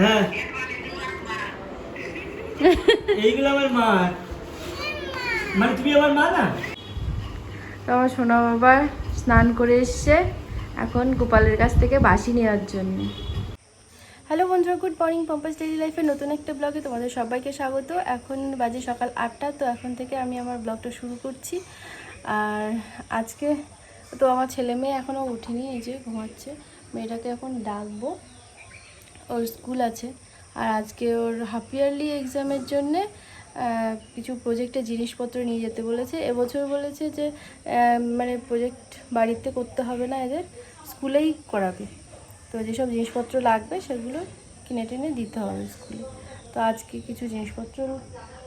হ্যাঁ। এইগুলো আমার মা। মানে তুমি আমার মা না? আমার সোনা বাবা স্নান করে এসছে এখন গোপালের কাছ থেকে বাসি নেওয়ার জন্য। হ্যালো বন্ধুরা গুড মর্নিং পম্পাস ডেইলি লাইফের নতুন একটা ব্লগে তোমাদের সবাইকে স্বাগত। এখন বাজে সকাল আটটা তো এখন থেকে আমি আমার ব্লগটা শুরু করছি। আর আজকে তো আমার ছেলে মেয়ে এখনও উঠেনি এই যে ঘুমাচ্ছে। মেয়েটাকে এখন ডাকবো। ওর স্কুল আছে। আর আজকে ওর হাফ ইয়ারলি এক্সামের জন্যে কিছু প্রজেক্টের জিনিসপত্র নিয়ে যেতে বলেছে। এবছর বলেছে যে মানে প্রজেক্ট বাড়িতে করতে হবে না এদের, স্কুলেই করাবে। তো যেসব জিনিসপত্র লাগবে, সেগুলো কিনে টেনে দিতে হবে স্কুলে। তো আজকে কিছু জিনিসপত্র,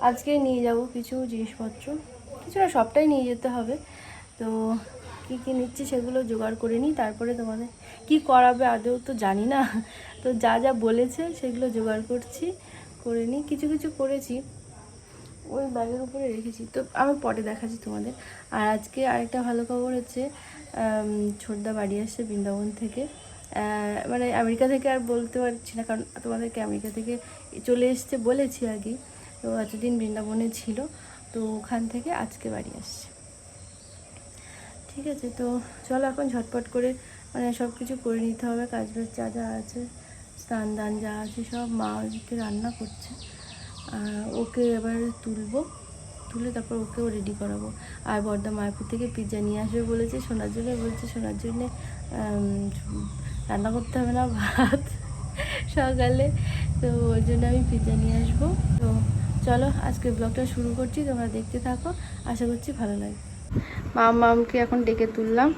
আজকে নিয়ে যাব কিছু জিনিসপত্র। কিছু না সবটাই নিয়ে যেতে হবে। তো কী কী নিচ্ছি সেগুলো জোগাড় করে নিই, তারপরে তোমাদের কি করাবে আদৌ তো জানি না। তো যা যা বলেছে সেগুলো জোগাড় করছি, করে নিই। কিছু কিছু করেছি, ওই ব্যাগের উপরে রেখেছি। তো আমি পরে দেখাচ্ছি তোমাদের। আর আজকে আরেকটা ভালো খবর হচ্ছে ছোটদা বাড়ি আসছে বৃন্দাবন থেকে। মানে আমেরিকা থেকে আর বলতে পারছি না, কারণ তোমাদেরকে আমেরিকা থেকে চলে এসছে বলেছি আগে। তো এতদিন বৃন্দাবনে ছিল, তো ওখান থেকে আজকে বাড়ি আসছে। ঠিক আছে, তো চলো এখন ঝটপট করে মানে সব কিছু করে নিতে হবে কাজ বাজ যা যা আছে স্নান দান যা আছে সব মা ওদিকে রান্না করছে। ওকে এবার তুলবো, তুলে তারপর ওকেও রেডি করাবো। আর বর্দা মায়াপুর থেকে পিৎজা নিয়ে আসবে বলেছে, সোনার জন্য বলছে, সোনার জন্যে রান্না করতে হবে না ভাত সকালে। তো ওর জন্য আমি পিৎজা নিয়ে আসব। তো চলো আজকে ব্লগটা শুরু করছি, তোমরা দেখতে থাকো। আশা করছি ভালো লাগবে। মামকে এখন ডেকে তুললাম।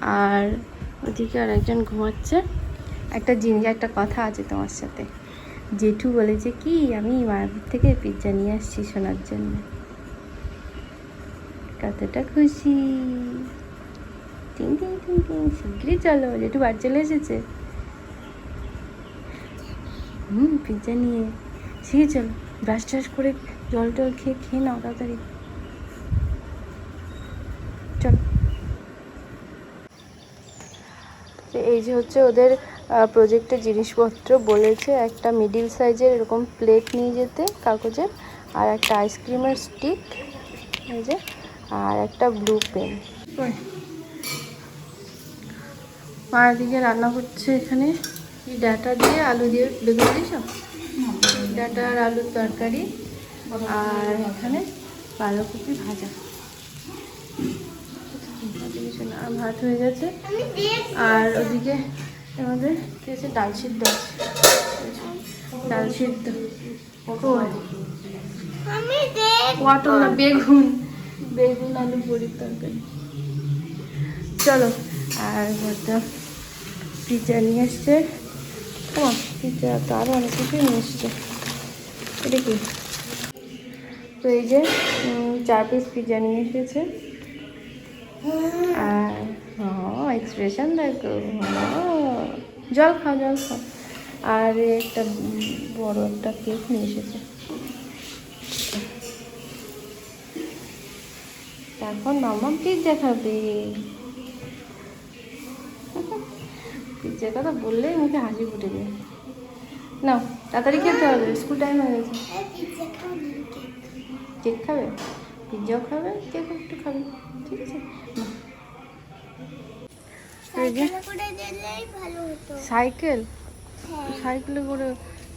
আর ওদিকে আর একজন ঘুমাচ্ছে। একটা জিনিস, একটা কথা আছে তোমার সাথে। জেঠু বলেছে কি, আমি মায়াপুর থেকে পিৎজা নিয়ে আসছি শোনার জন্য। কতটা খুশি। টিং চলো। জেঠু বাড়ি চলে এসেছে। হুম পিৎজা নিয়ে। শিখে চলো। ব্রাশ ট্রাশ করে জল টল খেয়ে খেয়ে নাও তাড়াতাড়ি চল তো এই যে হচ্ছে ওদের প্রজেক্টের জিনিসপত্র বলেছে, একটা মিডিল সাইজের এরকম প্লেট নিয়ে যেতে কাগজের, আর একটা আইসক্রিমের স্টিক এই যে, আর একটা ব্লু পেন মার দিকে রান্না করছে এখানে ডাটা দিয়ে আলু দিয়ে বেগুন দিয়েছ ডাটা আর আলুর তরকারি, আর এখানে বাঁধাকপি ভাজা কিছু না ভাত হয়ে গেছে। আর ওদিকে আমাদের কি আছে? ডাল সিদ্ধ আছে। ডাল সিদ্ধ। পটল না বেগুন বেগুন আলু বড়ির তরকারি। চলো আর একটা পিৎজা নিয়ে এসছে। ও পিৎজা তো আরও অনেক কিছুই নিয়ে এসছে। এটা কি? তো এই যে চার পিস পিৎজা নিয়ে এসেছে। আর এক্সপ্রেশন দেখো। জল খাও জল খাও। আর একটা বড় একটা কেক নিয়ে এসেছে। এখন মামা পিৎজা খাবে পিৎজা কথা বললেই মুখে হাসি ফুটে যায়। নাও তাড়াতাড়ি খেতে হবে স্কুল টাইম হয়ে গেছে। কেক খাবে? পিৎজাও খাবে? কেক একটু খাবে? ঠিক আছে। সাইকেলে করে দিলেই ভালো হতো। সাইকেল? হ্যাঁ। সাইকেলে করে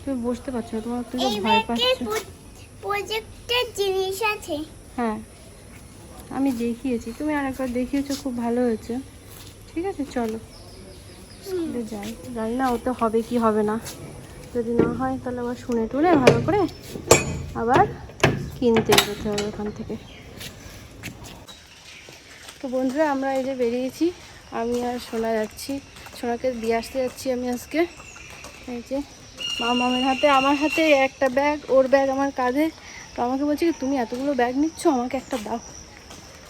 তুমি বসতে পারছ না, তোমার তুমি ভয় পাচ্ছ। প্রজেক্টের জিনিস আছে। হ্যাঁ। আমি দেখিয়েছি। তুমি আরেকবার দেখিয়েছো খুব ভালো হয়েছে। ঠিক আছে চলো। স্কুলে যাই। জানি না ওতে হবে কি হবে না। যদি না হয় তাহলে আবার শুনে টুনে ভালো করে আবার কিনতে যেতে হবে ওখান থেকে। তো বন্ধুরা, আমরা এই যে বেরিয়েছি, আমি আর সোনা যাচ্ছি। সোনাকে দিয়ে আসতে যাচ্ছি আমি আজকে। এই যে মামামের হাতে, আমার হাতে একটা ব্যাগ, ওর ব্যাগ আমার কাঁধে। তো আমাকে বলছে কি, তুমি এতগুলো ব্যাগ নিচ্ছ, আমাকে একটা দাও।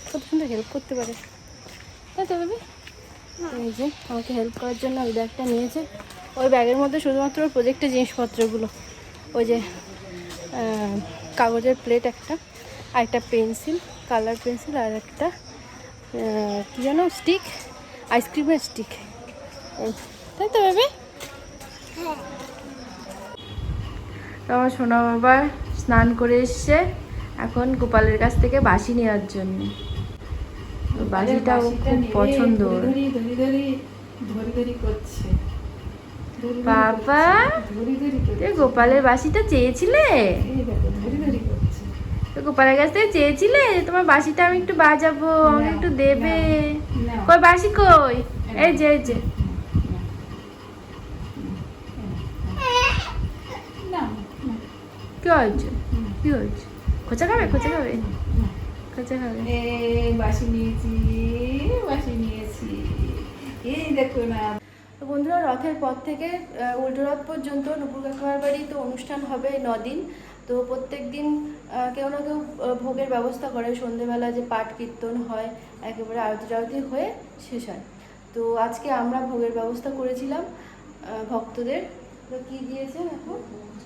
কত সুন্দর হেল্প করতে পারে? তাই তো এই যে আমাকে হেল্প করার জন্য ওই ব্যাগটা নিয়েছে। ওই ব্যাগের মধ্যে শুধুমাত্র প্রজেক্টের জিনিসপত্রগুলো। ওই যে কাগজের প্লেট একটা আর একটা পেন্সিল কালার পেন্সিল আর একটা কী যেন স্টিক আইসক্রিমের স্টিক তাই তো ভেবে? হ্যাঁ আমার সোনা বাবা স্নান করে এসছে এখন গোপালের কাছ থেকে বাসি নেওয়ার জন্য। তো বাসিটা খুব পছন্দ ধরি ধরি ধরি ধরি ধরি করছে। বাবা গোপালের বাসিটা চেয়েছিলে? গোপালের কাছ থেকে চেয়েছিলে? তোমার বাসিটা আমি একটু বাজাবো, আমাকে একটু দেবে। কই, বাসি কই? এই যে এই যে। কি হয়েছে? কি হয়েছে? খোঁচা খাবে খোঁচা খাবে? খোঁচা খাবে। বাসি নিয়েছি বাসি নিয়েছি। এই দেখো না। বন্ধুরা, রথের পর থেকে উল্টো রথ পর্যন্ত নুপুর কাকিমার বাড়ি তো অনুষ্ঠান হবে দিন তো প্রত্যেক দিন কেউ না কেউ ভোগের ব্যবস্থা করে। সন্ধেবেলা যে পাঠ কীর্তন হয়, একেবারে আরতি টারতি হয়ে শেষ হয়। তো আজকে আমরা ভোগের ব্যবস্থা করেছিলাম ভক্তদের। তো কী দিয়েছে দেখো?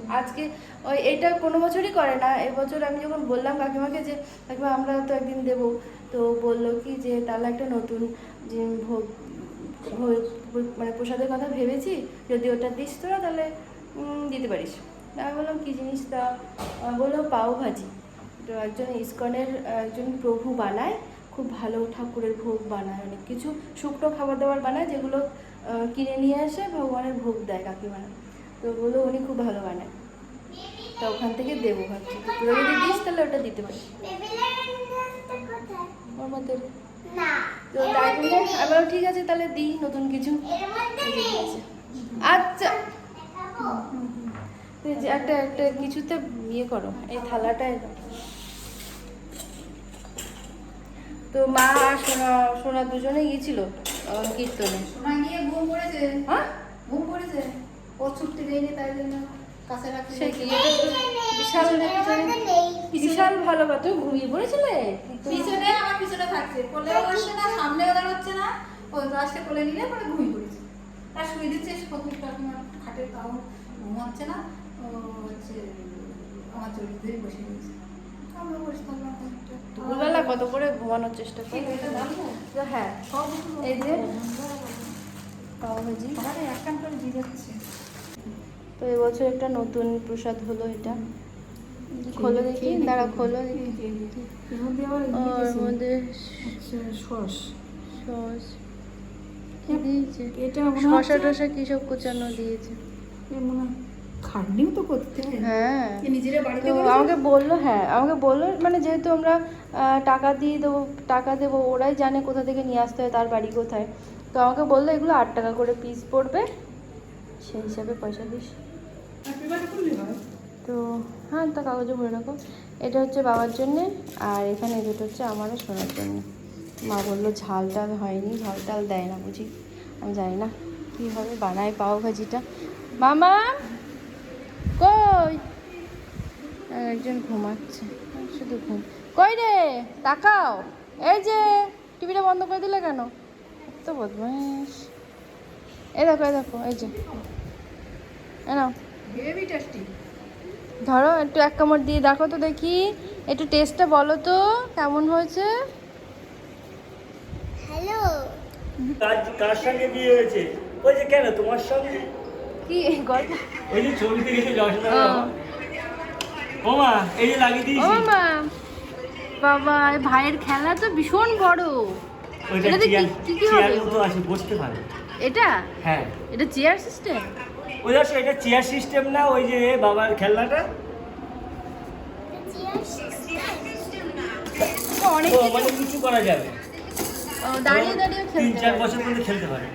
আজকে, ওই এটা কোনো বছরই করে না। এবছর আমি যখন বললাম কাকিমাকে যে, কাকিমা, আমরা তো একদিন দেবো। তো বলল কি যে, তাহলে একটা নতুন ভোগ- মানে প্রসাদের কথা ভেবেছি যদি ওটা দিস তোরা তাহলে দিতে পারিস। আমি বললাম কী জিনিস তা? বলল পাও ভাজি। তো একজন ইস্কনের একজন প্রভু বানায় খুব ভালো ঠাকুরের ভোগ বানায় অনেক কিছু। শুকনো খাবার দাবার বানায় যেগুলো কিনে নিয়ে আসে ভগবানের ভোগ দেয় কাকিমারা তো বলল উনি খুব ভালো বানায়। তো ওখান থেকে দেবো ভাবছি। তোরা যদি দিস তাহলে ওটা দিতে পারিস। ওর মধ্যে তো তাই ঠিক আছে তাহলে দিই নতুন কিছু। আচ্ছা। যে একটা একটা কিছুতে ইয়ে করো এই থালাটায় তো মা আর সোনা সোনা দুজনে গিয়েছিল কীর্তনে। সোনা গিয়ে ঘুম পড়েছে হ্যাঁ? ঘুম পড়েছে ও ছুটি দেয়নি তাই জন্য কাছে রাখতে বিশাল ভালো কথা তুমি ঘুমিয়ে পড়েছিলে? পিছনে পিছনে থাকছে কোলেও আসছে না সামনেও দাঁড়াচ্ছে না। ওই তো আজকে কোলে নিলে পরে ঘুমিয়ে পড়েছে তার শুয়ে দিচ্ছে ফতুর কাকিমার খাটে তাও ঘুমাচ্ছে না। ও হচ্ছে আমার চরিত্র ধরে বসে রয়েছে। আমরা বসে থাকলাম। দুপুরবেলা কত করে ঘুমানোর চেষ্টা করি? হ্যাঁ। সব এই যে পাও ভাজি। আমাদের এক দিয়ে যাচ্ছে। তো এবছর একটা নতুন প্রসাদ হলো এটা। খোলো দেখি দাঁড়া খোলো ওর মধ্যে হচ্ছে সস। সস। কি দিয়েছে? এটা শসা টসা কি সব কোচানো দিয়েছে? এ খাটনিও তো করতে হ্যাঁ। তো আমাকে বলল হ্যাঁ আমাকে বলল মানে যেহেতু আমরা টাকা দিয়ে দেবো টাকা দেবো ওরাই জানে কোথা থেকে নিয়ে আসতে হয় তার বাড়ি কোথায়। তো আমাকে বলল এগুলো আট টাকা করে পিস পড়বে সেই হিসাবে পয়সা দিস। তো হ্যাঁ তা কাগজে ভরে রাখো। এটা হচ্ছে বাবার জন্যে, আর এখানে দুটো হচ্ছে আমারও শোনার জন্য। মা বলল, ঝাল টাল হয়নি, ঝাল টাল দেয় না বুঝি। আমি জানি না কীভাবে বানায় পাও ভাজিটা। মামা, কই? একজন ঘুমাচ্ছে, শুধু ঘুম। কই রে? তাকাও। এই যে, টিভিটা বন্ধ করে দিলে কেন? এত বদমাস এই দেখো এই দেখো, এই যে। এ নাও। টেস্টি ধরো একটু এক কামড় দিয়ে দেখো তো দেখি। একটু টেস্টটা বলো তো কেমন হয়েছে? হ্যালো কার কার সঙ্গে বিয়ে হয়েছে? ওই যে কেন তোমার সঙ্গে? কি গল্প? ওই যে ছবিতে গেছে যশোদা ও। ওমা এই যে লাগিয়ে ও দিয়েছি। মা বাবা এই ভাইয়ের খেলা তো ভীষণ বড়। ওইটা কি- কি কি হবে? আছে বসতে পারে এটা? হ্যাঁ। এটা চেয়ার সিস্টেম ওই দেখো এটা চেয়ার সিস্টেম না ওই যে বাবার খেলনাটা? অনেক মানে কিছু করা যাবে। দাঁড়িয়ে দাঁড়িয়ে তিন চার বছর পর্যন্ত খেলতে পারে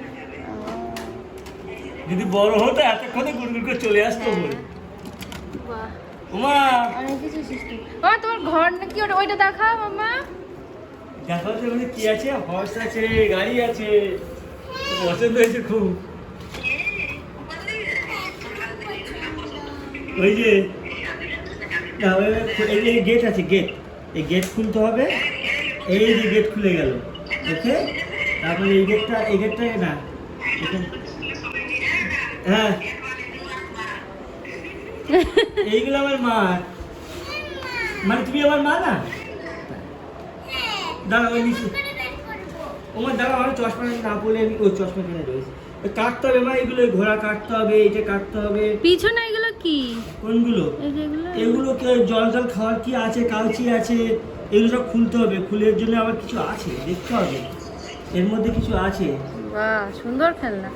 যদি বড় হতো এতক্ষণে গুড়গুড় করে চলে আসতো হ্যাঁ। বলে। বাহ। অনেক কিছু সিস্টেম। মামা তোমার ঘর নাকি ওটা ওইটা দেখাও মামা। দেখো তো কি আছে হর্স আছে গাড়ি আছে। পছন্দ হয়েছে খুব। ওই যে এই গেট আছে গেট এই গেট খুলতে হবে, এই যে গেট খুলে গেল, ওকে? তারপরে এই গেটটা এই গেটটা না হ্যাঁ। এইগুলো আমার মা। মানে তুমি আমার মা না? দাঁড়া ওই নিচে বের দাঁড়া আমার চশমা না পড়লে আমি ওই চশমা কিনে রয়েছে। কাটতে হবে মা, এগুলো ঘোড়া কাটতে হবে এটা কাটতে হবে। পিছনে কি? কোনগুলো? এগুলো? জল জল খাওয়ার কি আছে কাউচি আছে? এগুলো সব খুলতে হবে। ফুলের জন্য আবার কিছু আছে দেখতে হবে। এর মধ্যে কিছু আছে। বাহ সুন্দর খেলনা।